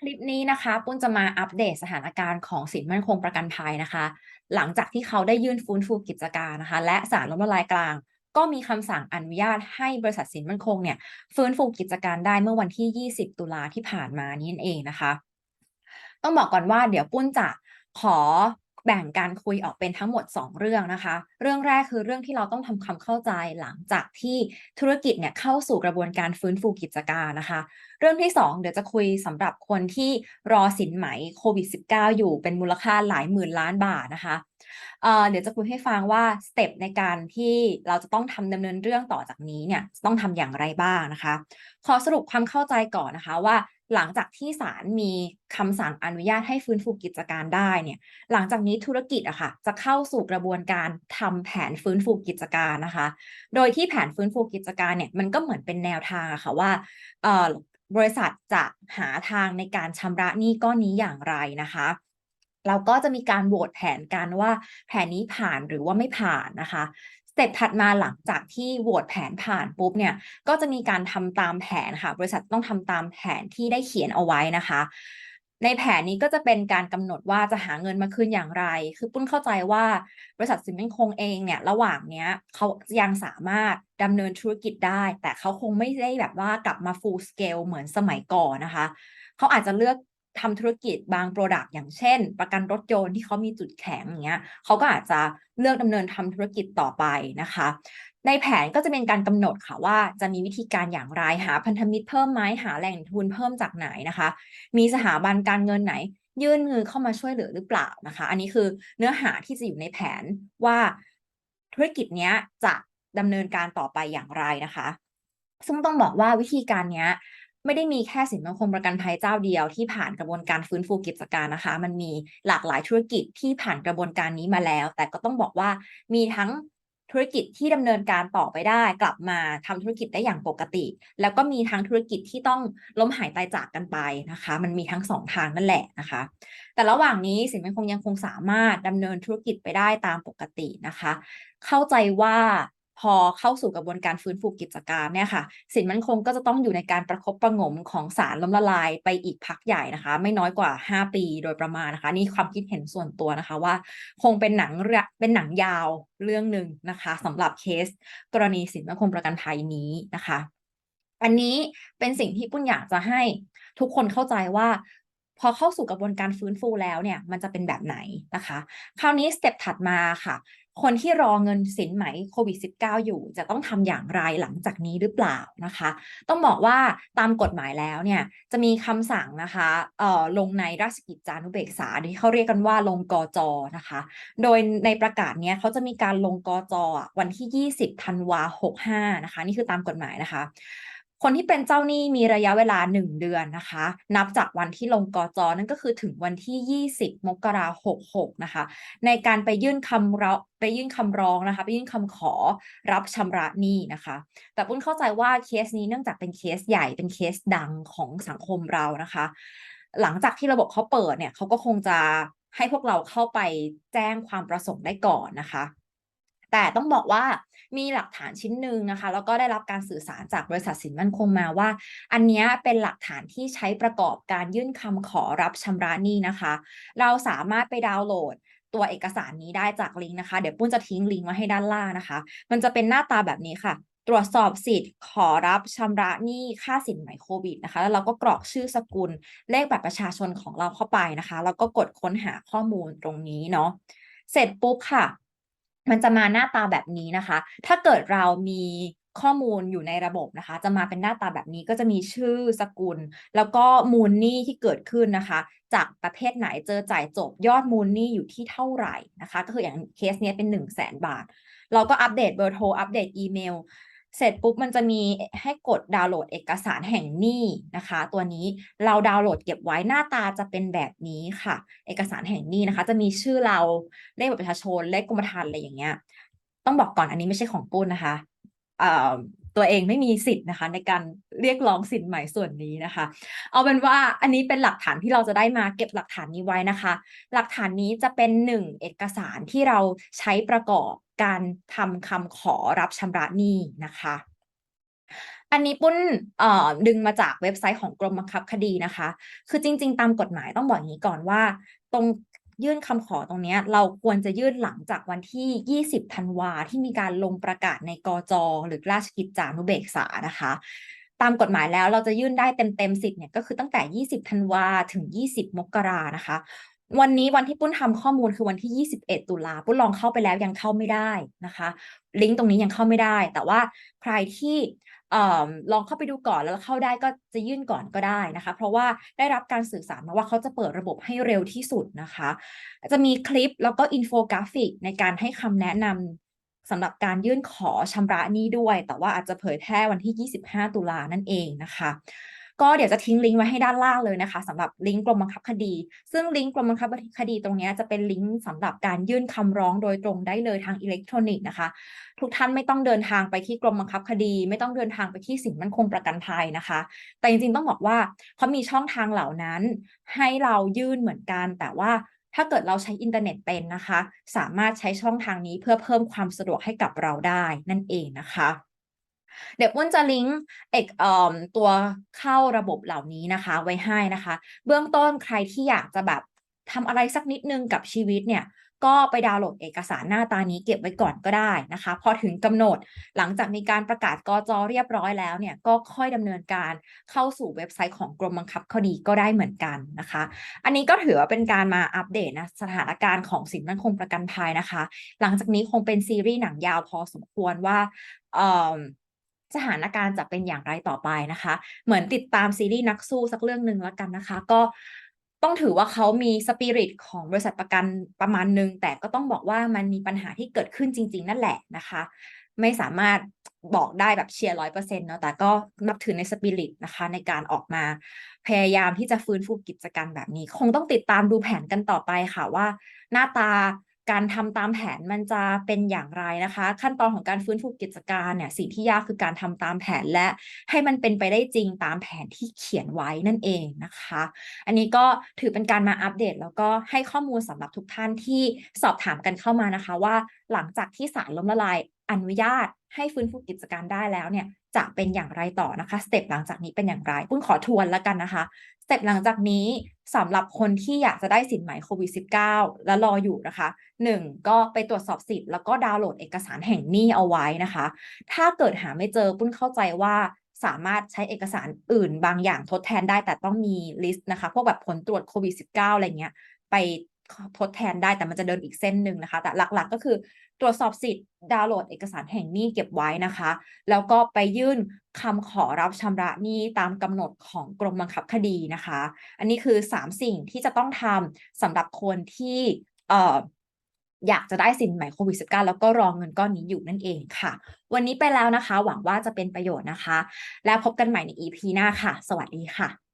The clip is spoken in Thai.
คลิปนี้นะคะปุ้นจะมาอัปเดตสถานการณ์ของสินมั่นคงประกันภัยนะคะ หลังจากที่เขาได้ยื่นฟื้นฟูกิจการนะคะ และศาลล้มละลายกลาง ก็มีคำสั่งอนุญาตให้บริษัทสินมั่นคงเนี่ยฟื้นฟูกิจการได้เมื่อวันที่ 20 ตุลาที่ผ่านมานี้เองนะคะ ต้องบอกก่อนว่าเดี๋ยวปุ้นจะขอ แบ่งการคุยออกเป็นทั้งหมด 2 เรื่องนะคะ เรื่องแรกคือเรื่องที่เราต้องทำความเข้าใจหลังจากที่ธุรกิจเนี่ยเข้าสู่กระบวนการฟื้นฟูกิจการนะคะ เรื่องที่ 2 เดี๋ยวจะคุยสำหรับคนที่รอสินไหมโควิด -19 อยู่เป็นมูลค่าหลายหมื่นล้านบาทนะคะ เดี๋ยวจะคุยให้ฟังว่าสเต็ปในการที่เราจะต้องทำดำเนินเรื่องต่อจากนี้เนี่ยต้องทำอย่างไรบ้างนะคะ ขอสรุปความเข้าใจก่อนนะคะว่าหลังจากที่ศาลมีคำสั่งอนุญาตให้ฟื้นฟูกิจการได้เนี่ยหลังจากนี้ธุรกิจอะค่ะจะเข้าสู่กระบวนการทำแผนฟื้นฟูกิจการนะคะ โดยที่แผนฟื้นฟูกิจการเนี่ยมันก็เหมือนเป็นแนวทางอะค่ะว่าบริษัทจะหาทางในการชำระหนี้ก้อนนี้อย่างไรนะคะ เราก็จะมีการโหวตแผนกันว่าแผนนี้ผ่านหรือว่าไม่ผ่านนะคะเต็ปถัดมาหลังจากที่โหวตแผนผ่านปุ๊บเนี่ยก็จะมีการทำตามแผนค่ะ บริษัทต้องทำตามแผนที่ได้เขียนเอาไว้นะคะ ในแผนนี้ก็จะเป็นการกำหนดว่าจะหาเงินมาคืนอย่างไร คือปุ้นเข้าใจว่าบริษัทสินมั่นคงเองเนี่ยระหว่างเนี้ยเขายังสามารถดำเนินธุรกิจได้ แต่เขาคงไม่ได้แบบว่ากลับมา full scale เหมือนสมัยก่อนนะคะ เขาอาจจะเลือก ทำธุรกิจบางโปรดักต์อย่างเช่น ประกันรถยนต์ที่เขามีจุดแข็งอย่างเงี้ยเขาก็อาจจะเลือกดำเนินทำธุรกิจต่อไปนะคะ ในแผนก็จะเป็นการกำหนดค่ะว่าจะมีวิธีการอย่างไรหาพันธมิตรเพิ่มไหมหาแหล่งทุนเพิ่มจากไหนนะคะ มีสถาบันการเงินไหน ยื่นมือเข้ามาช่วยเหลือหรือเปล่านะคะ อันนี้คือเนื้อหาที่จะอยู่ในแผนว่าธุรกิจนี้จะดำเนินการต่อไปอย่างไรนะคะ ซึ่งต้องบอกว่าวิธีการนี้ ไม่ได้มีแค่สินมั่นคงประกันภัยเจ้าเดียวที่ผ่านกระบวนการฟื้นฟูกิจการนะคะ มันมีหลากหลายธุรกิจที่ผ่านกระบวนการนี้มาแล้ว แต่ก็ต้องบอกว่ามีทั้งธุรกิจที่ดำเนินการต่อไปได้ กลับมาทำธุรกิจได้อย่างปกติ แล้วก็มีทั้งธุรกิจที่ต้องล้มหายตายจากกันไปนะคะ มันมีทั้งสองทางนั่นแหละนะคะ แต่ระหว่างนี้สินมั่นคงยังคงสามารถดำเนินธุรกิจไปได้ตามปกตินะคะ เข้าใจว่า พอเข้าสู่กระบวนการฟื้นฟูกิจการเนี่ยค่ะ สินมั่นคงก็จะต้องอยู่ในการประคบประงมของสารล้มละลายไปอีกพักใหญ่นะคะ ไม่น้อยกว่า 5 ปีโดยประมาณนะคะ นี่ความคิดเห็นส่วนตัวนะคะว่า คงเป็นหนังเป็นหนังยาวเรื่องหนึ่งนะคะสำหรับเคส กรณีสินมั่นคงประกันภัยนี้นะคะ อันนี้เป็นสิ่งที่ปุ้นอยากจะให้ทุกคนเข้าใจว่าพอเข้าสู่กระบวนการฟื้นฟูแล้วเนี่ย มันจะเป็นแบบไหนนะคะ คราวนี้สเต็ปถัดมาค่ะ คนที่รอเงินสินไหมโควิด -19 อยู่ จะต้องทำอย่างไรหลังจากนี้หรือเปล่านะคะ ต้องบอกว่าตามกฎหมายแล้วเนี่ยจะมีคำสั่งนะคะเอ่อลงในราชกิจจานุเบกษาที่เขาเรียกกันว่าลงกจอนะคะ โดยในประกาศเนี้ยเขาจะมีการลงกจอวันที่ 20ธันวา65นะคะ นี่คือตามกฎหมายนะคะ คนที่เป็นเจ้าหนี้มีระยะเวลา 1 เดือนนะคะ นับจากวันที่ลงกอจอนั่นก็คือถึงวันที่ 20 มกราคม66 นะคะ ในการไปยื่นคำร้องไปยื่นคำร้องนะคะ ไปยื่นคำขอรับชำระหนี้นะคะ แต่ปุ้นเข้าใจว่าเคสนี้เนื่องจากเป็นเคสใหญ่เป็นเคสดังของสังคมเรานะคะ หลังจากที่ระบบเขาเปิดเนี่ยเขาก็คงจะให้พวกเราเข้าไปแจ้งความประสงค์ได้ก่อนนะคะ แต่ต้องบอกว่ามีหลักฐานชิ้นหนึ่งนะคะ แล้วก็ได้รับการสื่อสารจากบริษัทสินมั่นคงมาว่า อันนี้เป็นหลักฐานที่ใช้ประกอบการยื่นคำขอรับชำระหนี้นะคะ เราสามารถไปดาวน์โหลดตัวเอกสารนี้ได้จากลิงก์นะคะ เดี๋ยวปุ้นจะทิ้งลิงก์ไว้ให้ด้านล่างนะคะ มันจะเป็นหน้าตาแบบนี้ค่ะ ตรวจสอบสิทธิ์ขอรับชำระหนี้ค่าสินไหมโควิดนะคะ แล้วเราก็กรอกชื่อสกุลเลขบัตรประชาชนของเราเข้าไปนะคะ แล้วก็กดค้นหาข้อมูลตรงนี้เนาะ เสร็จปุ๊บค่ะ มันจะมาหน้าตาแบบนี้นะคะ ถ้าเกิดเรามีข้อมูลอยู่ในระบบนะคะ จะมาเป็นหน้าตาแบบนี้ก็จะมีชื่อสกุล แล้วก็มูลหนี้ที่เกิดขึ้นนะคะ จากประเภทไหนเจอจ่ายจบยอดมูลหนี้อยู่ที่เท่าไหร่นะคะ ก็คืออย่างเคสนี้เป็น 1 0 0 0 0แสนบาท เราก็อัปเดตเบอร์โทรอัปเดตอีเมล เสร็จปุ๊บมันจะมีให้กดดาวน์โหลดเอกสารแห่งหนี้นะคะ ตัวนี้เราดาวน์โหลดเก็บไว้หน้าตาจะเป็นแบบนี้ค่ะ เอกสารแห่งหนี้นะคะ จะมีชื่อเราเลขบัตรประชาชนเลขกรมธรรม์อะไรอย่างเงี้ย ต้องบอกก่อนอันนี้ไม่ใช่ของปุ้นนะคะเอ่อ ตัวเองไม่มีสิทธิ์นะคะ ในการเรียกร้องสินใหม่ส่วนนี้นะคะ เอาเป็นว่าอันนี้เป็นหลักฐานที่เราจะได้มาเก็บหลักฐานนี้ไว้นะคะ หลักฐานนี้จะเป็นหนึ่งเอกสารที่เราใช้ประกอบการทำคำขอรับชำระหนี้นะคะอันนี้ปุ้นดึงมาจากเว็บไซต์ของกรมบังคับคดีนะคะ คือจริง ๆ ตามกฎหมายต้องบอกอย่างนี้ก่อนว่า ตรง ยื่นคำขอตรงนี้เราควรจะยื่นหลังจากวันที่ 20 ธันวาที่มีการลงประกาศในกจหรือราชกิจจานุเบกษานะคะ ตามกฎหมายแล้วเราจะยื่นได้เต็มเต็มสิทธิ์เนี่ยก็คือตั้งแต่ 20 ธันวาถึง 20 มกรานะคะ วันนี้วันที่ปุ้นทำข้อมูลคือวันที่ 21 ตุลาปุ้นลองเข้าไปแล้วยังเข้าไม่ได้นะคะ ลิงก์ตรงนี้ยังเข้าไม่ได้ แต่ว่าใครที่ลองเข้าไปดูก่อนแล้วเข้าได้ก็จะยื่นก่อนก็ได้นะคะ เพราะว่าได้รับการสื่อสารมาว่าเขาจะเปิดระบบให้เร็วที่สุดนะคะ จะมีคลิปแล้วก็อินโฟกราฟิกในการให้คำแนะนำสำหรับการยื่นขอชำระหนี้ด้วย แต่ว่าอาจจะเผยแพร่วันที่ 25 ตุลานั่นเองนะคะ ก็เดี๋ยวจะทิ้งลิงก์ไว้ให้ด้านล่างเลยนะคะสำหรับลิงก์กรมบังคับคดี ซึ่งลิงก์กรมบังคับคดีตรงนี้จะเป็นลิงก์สำหรับการยื่นคำร้องโดยตรงได้เลยทางอิเล็กทรอนิกส์นะคะทุกท่านไม่ต้องเดินทางไปที่กรมบังคับคดี ไม่ต้องเดินทางไปที่สินมั่นคงประกันภัยนะคะ แต่จริงๆต้องบอกว่าเขามีช่องทางเหล่านั้น ให้เรายื่นเหมือนกัน แต่ว่าถ้าเกิดเราใช้อินเทอร์เน็ตเป็นนะคะ สามารถใช้ช่องทางนี้เพื่อเพิ่มความสะดวกให้กับเราได้นั่นเองนะคะ เดี๋ยวปุ้นจะลิงก์เอกเอ่อตัวเข้าระบบเหล่านี้นะคะ ไว้ให้นะคะ เบื้องต้นใครที่อยากจะแบบทำอะไรสักนิดนึงกับชีวิตเนี่ย ก็ไปดาวน์โหลดเอกสารหน้าตานี้เก็บไว้ก่อนก็ได้นะคะ พอถึงกำหนดหลังจากมีการประกาศกจเรียบร้อยแล้วเนี่ย ก็ค่อยดำเนินการเข้าสู่เว็บไซต์ของกรมบังคับคดีก็ได้เหมือนกันนะคะ อันนี้ก็ถือว่าเป็นการมาอัปเดตนะสถานการณ์ของสินมั่นคงประกันภัยนะคะ หลังจากนี้คงเป็นซีรีส์หนังยาวพอสมควรว่าเอ่อ สถานการณ์จะเป็นอย่างไรต่อไปนะคะ เหมือนติดตามซีรีส์นักสู้สักเรื่องหนึ่งแล้วกันนะคะ ก็ต้องถือว่าเขามีสปิริตของบริษัทประกันประมาณหนึ่งแต่ก็ต้องบอกว่ามันมีปัญหาที่เกิดขึ้นจริง ๆ นั่นแหละนะคะ ไม่สามารถบอกได้แบบเชียร์ร้อยเปอร์เซ็นต์เนาะแต่ก็นับถือในสปิริตนะคะ ในการออกมาพยายามที่จะฟื้นฟูกิจการแบบนี้ คงต้องติดตามดูแผนกันต่อไปค่ะว่า หน้าตา การทำตามแผนมันจะเป็นอย่างไรนะคะ ขั้นตอนของการฟื้นฟูกิจการเนี่ยสิ่งที่ยากคือการทำตามแผนและให้มันเป็นไปได้จริงตามแผนที่เขียนไว้นั่นเองนะคะ อันนี้ก็ถือเป็นการมาอัปเดต แล้วก็ให้ข้อมูลสำหรับทุกท่านที่สอบถามกันเข้ามานะคะ ว่าหลังจากที่ศาลล้มละลายอนุญาตให้ฟื้นฟูกิจการได้แล้วเนี่ย จะเป็นอย่างไรต่อนะคะสเต็ปหลังจากนี้เป็นอย่างไรปุ้นขอทวนแล้วกันนะคะสเต็ปหลังจากนี้สำหรับคนที่อยากจะได้สินไหมโควิด -19 และรออยู่นะคะหนึ่งก็ไปตรวจสอบสิทธิ์แล้วก็ดาวน์โหลดเอกสารแห่งหนี้เอาไว้นะคะ ถ้าเกิดหาไม่เจอปุ้นเข้าใจว่าสามารถใช้เอกสารอื่นบางอย่างทดแทนได้แต่ต้องมีลิสต์นะคะ พวกแบบผลตรวจโควิด -19 อะไรเงี้ยไป ทดแทนได้แต่มันจะเดินอีกเส้นหนึ่งนะคะ แต่หลักๆ ก็คือตรวจสอบสิทธิ์ดาวน์โหลดเอกสารแห่งหนี้เก็บไว้นะคะ แล้วก็ไปยื่นคำขอรับชำระหนี้ตามกำหนดของกรมบังคับคดีนะคะ อันนี้คือ 3 สิ่งที่จะต้องทำสำหรับคนที่เอ่ออยากจะได้สินใหม่โควิด -19 แล้วก็รองเงินก้อนนี้อยู่นั่นเองค่ะ วันนี้ไปแล้วนะคะ หวังว่าจะเป็นประโยชน์นะคะ แล้วพบกันใหม่ใน EP หน้าค่ะ สวัสดีค่ะ